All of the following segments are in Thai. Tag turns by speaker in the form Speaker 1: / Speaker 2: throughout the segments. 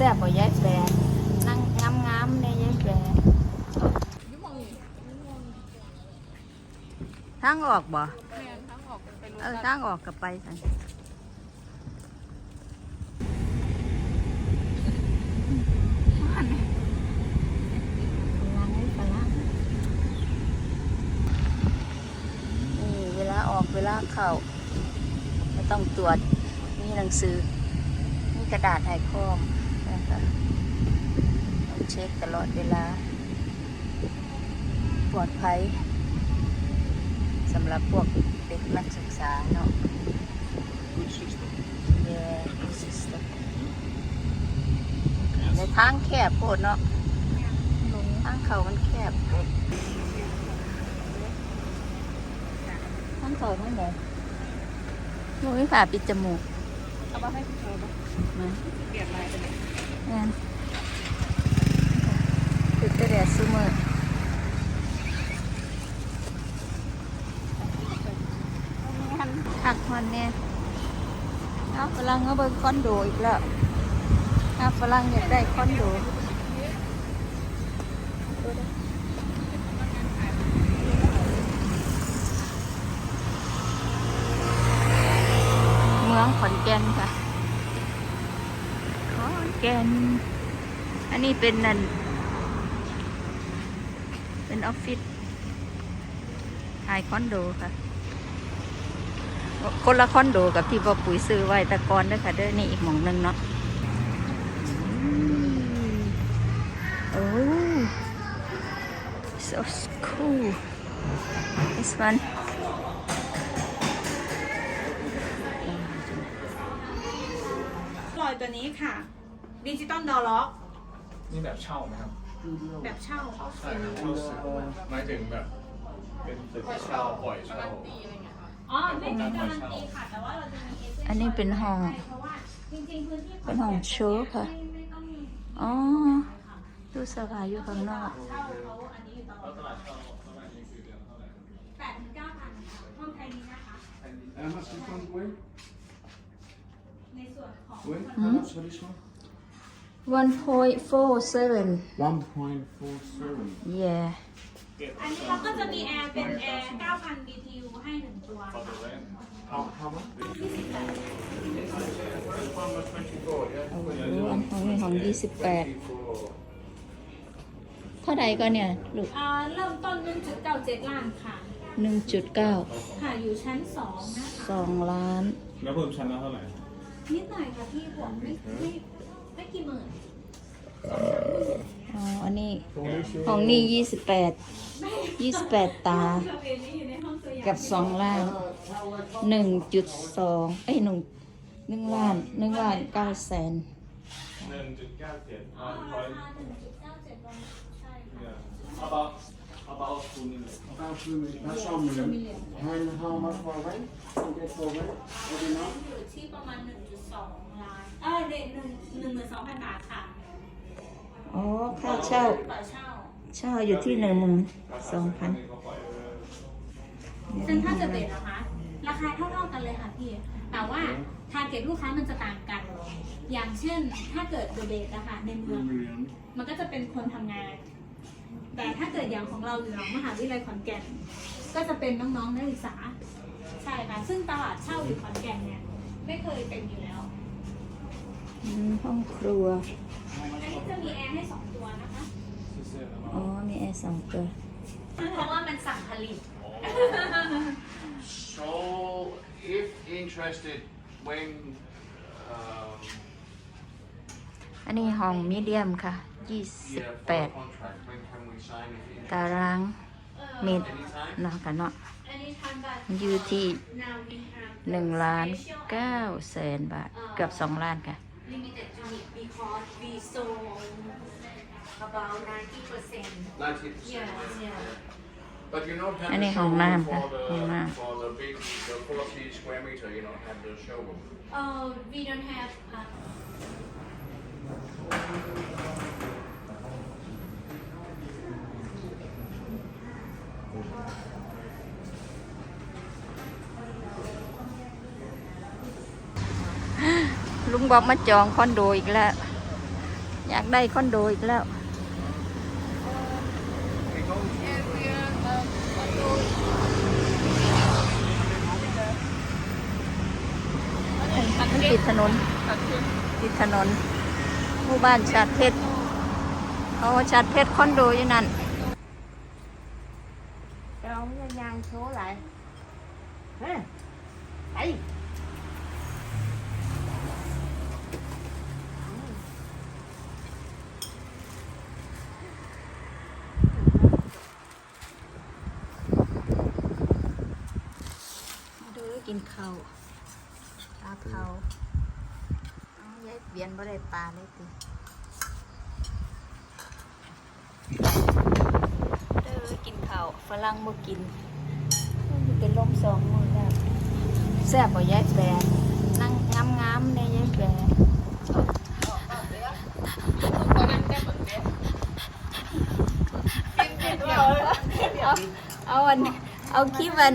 Speaker 1: แซ่บบ่ยายแปรนั่งงามๆในยายแปรทางออกบ่เออทางออกกับไปสันฝรั่งให้ฝรั่งนี่เวลาออกเวลาเข้าไม่ต้องตรวจมีหนังสือมีกระดาษให้ข้อมนะคะ ต้องเช็คตลอดเวลา ปลอดภัยสำหรับพวกเด็กนักศึกษาเนาะ
Speaker 2: Good system.
Speaker 1: Yeah, good system ในทางแคบโพดเนาะทางเขามันแคบทางเขาทางไหนมูไม่ผ่าปิดจมูก
Speaker 3: เอามาให้โชว์ปะ
Speaker 1: มา
Speaker 3: เปลี่ยนลายไปเลย
Speaker 1: งั้นติดกระแดดซูเมอร์หักมันเนี่ยเอาฝรั่งเอาเบิกคอนโดอีกแล้วเอาฝรั่งอยากได้คอนโดเมืองขอนแก่นค่ะ แก่น อันนี้เป็นนั่น เป็นออฟฟิศขายคอนโดค่ะ คนละคอนโดกับที่พ่อปุ๋ยซื้อไว้ตะกอนด้วยค่ะเด้อนี่อีกหมองหนึงเนาะโอ้ so cool this one
Speaker 3: รอยตัวนี้ค่ะ ดิจิตอลดอล็อก
Speaker 2: นี่แบบเช่าไหมครับ
Speaker 3: แบบเช่า
Speaker 2: ใช่ครับเช่าซื้อหมายถึงแบบ เป็นตึกเช่าปล่อยเช่า
Speaker 3: อ๋อไม่ใช่การันตีค่ะแต่ว่าเราจะมีเอเจนต์
Speaker 1: อันนี้เป็นห้อง
Speaker 3: เพราะว่าจริงๆพื้นที่
Speaker 1: เป็นห้องโชว์ค่ะ
Speaker 3: ไม่ไม่ต้องมี
Speaker 1: อ๋อตู้เสื้อผ้าอยู่ข้างนอก
Speaker 3: เช่าเขาอันนี้อยู่ตลอด
Speaker 2: ตลาดเช่าประมาณนี้คือเดือนเท่าไหร่
Speaker 3: แปดถึงเก้าพันค่ะห้องไทยนี้นะคะ
Speaker 4: How much this one weigh?
Speaker 3: ในส่วนของ
Speaker 4: Weigh?
Speaker 1: Hmm?
Speaker 4: How much for this one?
Speaker 1: 1.47
Speaker 4: 1.47.
Speaker 1: yeah
Speaker 3: อันนี้เราก็จะมีแอร์เป็นแอร์ 9,000 BTU ให้หนึ่งตัว
Speaker 2: For the rent
Speaker 4: How, how much?
Speaker 1: โอ้โหอันของนี้ของ 28 เท่าใดก็เนี่ยลูก
Speaker 3: อ่าเริ่มต้น 1.97 ล้านค่ะ
Speaker 1: 1.9
Speaker 3: ค่ะอยู่ชั้น 2 นะคะ
Speaker 1: 2 ล้าน
Speaker 2: แล้วเพิ่มชั้นละเท่าไหร่
Speaker 3: นิดหน่อยค่ะพี่ผมไม่ไม่ไม่กี่หมื่น
Speaker 1: อ๋อ อันนี้ของนี่28 28ตา
Speaker 3: เราเองนี่อยู่ในห้องตัวอย่าง
Speaker 1: กับ2ล้าน1.2เอ้ย1 1ล้าน1ล้าน9แสน
Speaker 2: หนึ่งจุดเก้าเจ็ด
Speaker 3: อ๋อ
Speaker 2: พอย
Speaker 3: ราคา1.97วันใช่ค่ะ
Speaker 2: about about two million
Speaker 4: About two million. That's one million. And how much for rent? You get for rent every month?
Speaker 3: อยู่ที่ประมาณ1.2ล้านเออเด็กหนึ่งหนึ่งหมื่นสองพันบาทค่ะ
Speaker 1: อ๋อ ค่าเช่า
Speaker 3: ต่อเช่า
Speaker 1: เช่าอยู่ที่12,000
Speaker 3: ซึ่งถ้าเกิดเบสนะคะ ราคาเท่าๆกันเลยค่ะพี่ แต่ว่าทาร์เก็ตลูกค้ามันจะต่างกัน อย่างเช่น ถ้าเกิดเดเบสนะคะในเมือง มันก็จะเป็นคนทำงาน แต่ถ้าเกิดอย่างของเราอยู่หลังมหาวิทยาลัยขอนแก่น ก็จะเป็นน้องๆนักศึกษา ใช่ค่ะ ซึ่งตลาดเช่าอยู่ขอนแก่นเนี่ย ไม่เคยเป็นอยู่แล้ว
Speaker 1: ห้องครัว
Speaker 3: อันนี้จะมีแอร์ให้สองตัวนะคะ
Speaker 1: อ๋อ มีแอร์สองตัว
Speaker 3: เพราะว่ามันสั่งผลิต
Speaker 4: So, if interested, when um,
Speaker 1: อันนี้ห้องมีเดียมค่ะ
Speaker 4: yeah, for a
Speaker 1: 28
Speaker 4: contract, when can we sign it?
Speaker 1: ตารางเมตร
Speaker 4: Anytime.
Speaker 1: เนาะค่ะเนาะ
Speaker 3: อันนี้ทำแบบ
Speaker 1: อยู่ที่
Speaker 3: now we have
Speaker 1: หนึ่งล้านเก้าแสนบาท เกือบสองล้านค่ะ
Speaker 3: limited unit because we sold about 90%
Speaker 4: Ninety
Speaker 3: yes
Speaker 4: percent.
Speaker 3: yeah
Speaker 4: But you not have
Speaker 1: อัน
Speaker 4: the
Speaker 1: นี้ห้อง
Speaker 4: showroom
Speaker 1: น้ำค่ะ
Speaker 4: for
Speaker 1: ห้องน้
Speaker 4: the, for the big, the forty square meter, you don't have the showroom.
Speaker 3: oh we don't have uh,
Speaker 1: ลุงบอกมาจองคอนโดอีกแล้ว อยากได้คอนโดอีกแล้ว มันติดถนนติดถนนหมู่บ้านชาติเพชรเขาชาติเพชรคอนโดอยู่นั่น
Speaker 5: Cái ông nha nhang số lại ha đây
Speaker 1: มาดูกิ นข้าวปลาเผาเอายายเปลี่ยนบ่ได้ปลาเลยติเด้อกินข้าวฝรั่งบ่กินมันเป็นลมสองมือแล้วแซ่บบ่ยายแปรนั่งงามๆในยายแปรเอาเอาอันเอาคลิปอัน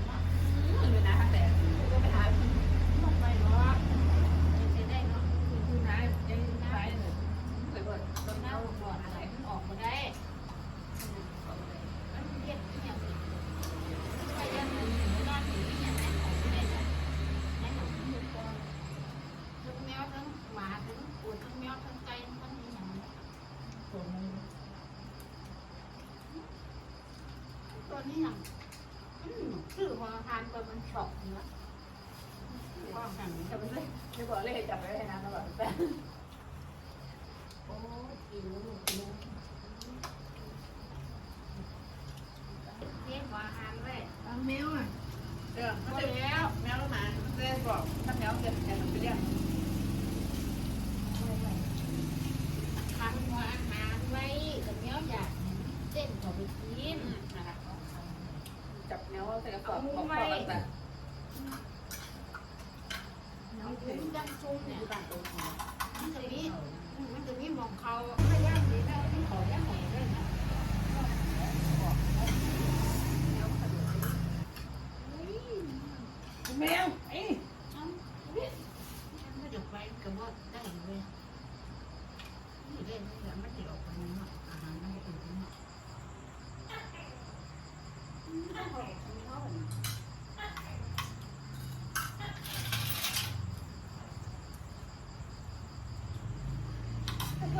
Speaker 5: หัวทานตัวมันสอกเนื้อก็หันจะมันเลยจะบอกเลยจับไว้เลยนะตลอดแต่โอ้ยอิ๋วอิ๋วเรียกหัวทานไว้
Speaker 6: แมวอะเออมันจะแล้วแมวหมาเรียกบอกถ้าแมวเกิดแกมันไปเรียก
Speaker 5: ทานหัวอาหารไว้กับเนี้ยอยากเต้นขอไปกิน
Speaker 6: จับแมวใส่กระสอบองพ่อกันแต่
Speaker 5: น้ องคุ้มจังซุ้มเนี่ยมันจะมีมันจะมีมองเขาไม่ย่างดีได้ที่ขอย่างไหนได้นะ
Speaker 6: แมวไอ้
Speaker 5: ไม่เดี๋ยวไปกับว่าได้เลยนี่เล่นนี่แหละไม่ติดออกไปเนาะอาหารไม่ได้ถึงเนาะ
Speaker 6: แ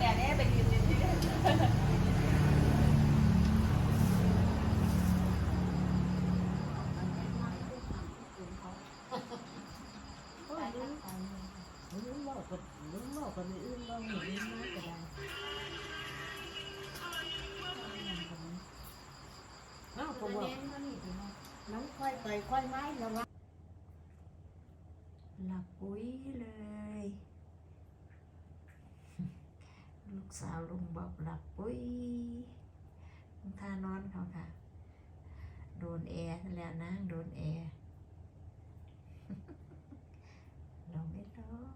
Speaker 6: ต่เนี่ยไปยืนยืนที่
Speaker 5: อ้าวผมว่าน้องค่อยไปค่อยไม้แล้ววะ
Speaker 1: หลับปุ๋ยเลย ลูกสาวลุงบอกหลับปุ๋ยท่านอนเขาค่ะ โดนแอร์แล้วนะ โดนแอร์ลองไม่ร้อง